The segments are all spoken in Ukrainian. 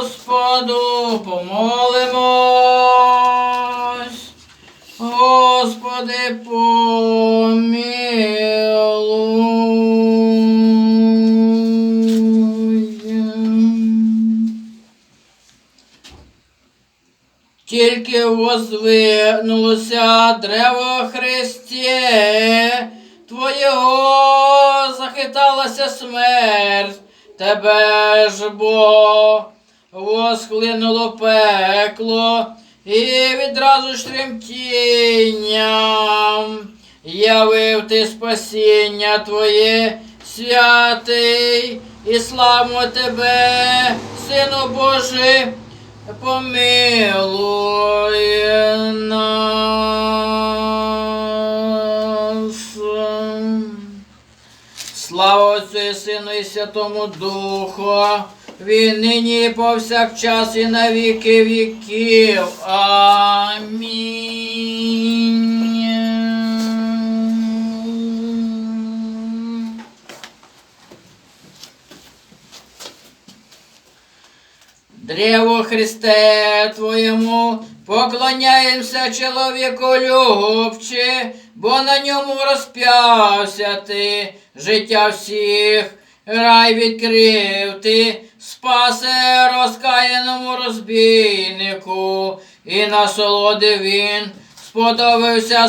Господу помолимось. Господи, помилуй. Тільки воздвигнулося древо Христе, Твоєго захиталася смерть, тебе ж бо восхлинуло пекло, і відразу ж тремтінням явив ти спасіння Твоє святий, і славимо тебе, Сину Божий, помилуй нас. Отцю і Сину і Святому Духу, він нині повсякчас і на віки віків. Амінь. Древо Христе Твоєму, поклоняємося чоловіку любче, бо на ньому розп'явся ти, життя всіх, рай відкрив ти, спасе розкаяному розбійнику, і насолодив він, сподобався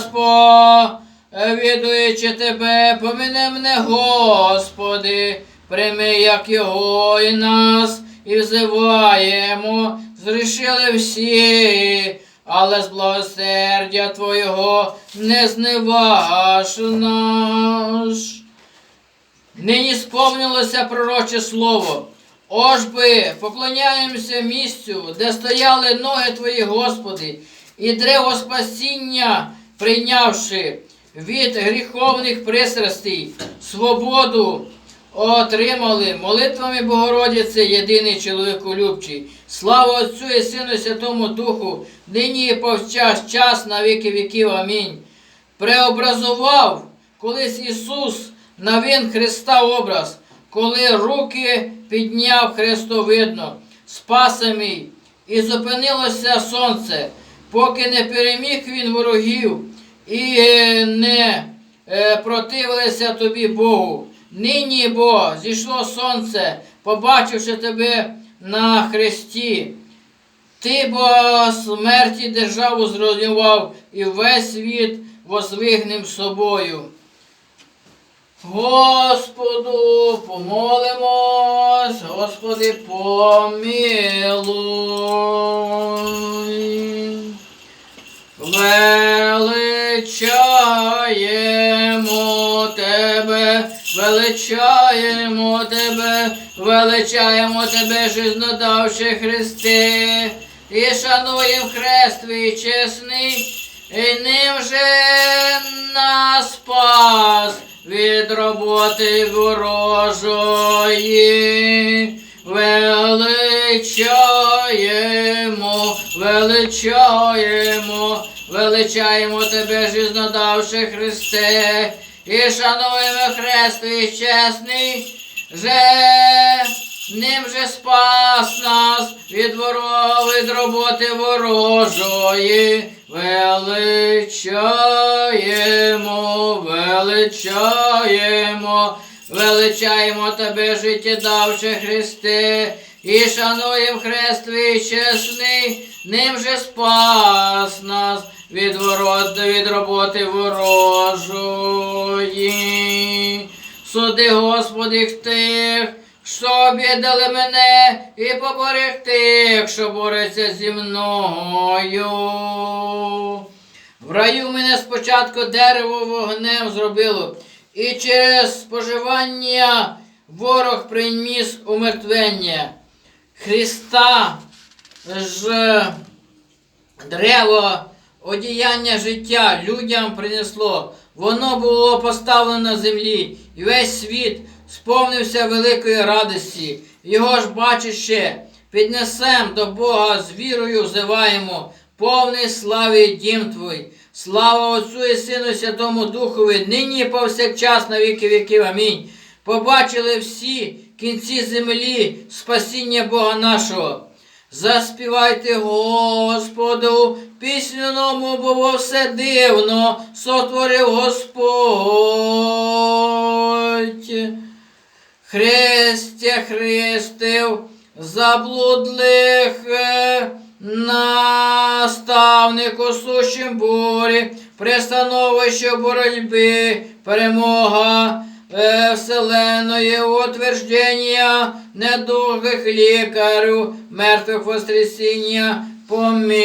сповідуючи тебе, помине мене, Господи, прийми, як його і нас, і взиваємо, зрішили всі, але з благосердя Твого не зневаж наш. Нині сповнилося пророче слово. Ож би поклоняємося місцю, де стояли ноги Твої, Господи, і древо спасіння, прийнявши від гріховних пристрастей, свободу отримали молитвами Богородиці, єдиний чоловіколюбчий. Слава Отцю і Сину і Святому Духу, нині і повчас, час на віки віків. Амінь. Преобразував колись Ісус на він Христа образ, коли руки підняв Христовидно, спасе мій, і зупинилося сонце, поки не переміг він ворогів і е, не е, противилися тобі Богу. Нині бо зійшло сонце, побачивши тебе на хресті. Ти бо смерті державу зруйнував і весь світ возвигнем собою. Господу помолимось, Господи, помилуй. Величаємо тебе, величаємо тебе, жизнодавче Христе, і шануємо хрест твій чесний, і ним же нас спас від роботи ворожої. Величаємо, величаємо, величаємо тебе, жизнодавши Христе, і шануємо хрест твій чесний, же ним же спас нас від воров, від роботи ворожої. Величаємо, величаємо, величаємо тебе, життєдавче Христе, і шануєм хрест твій чесний, ним же спас нас від ворот, від роботи ворожої. Суди, Господи, тих, що обідали мене, і поборих тих, що бореться зі мною. В раю мене спочатку дерево вогнем зробило, і через споживання ворог приніс умертвення. Христа ж Древо одіяння життя людям принесло. Воно було поставлено на землі, і весь світ сповнився великої радості. Його ж бачище, піднесем до Бога з вірою взиваємо, повний слави дім Твій. Слава Отцю і Сину Святому Духові, нині повсякчас на віки віків. Амінь. Побачили всі, кінці землі спасіння Бога нашого. Заспівайте Господу, пісню нову, бо все дивно сотворив Господь. Христя хрестив заблудлих е, наставнику сущим бурі, пристановище боротьби, перемога е, вселеної утверждення недугих лікарю, мертвих воскресіння, помилуй.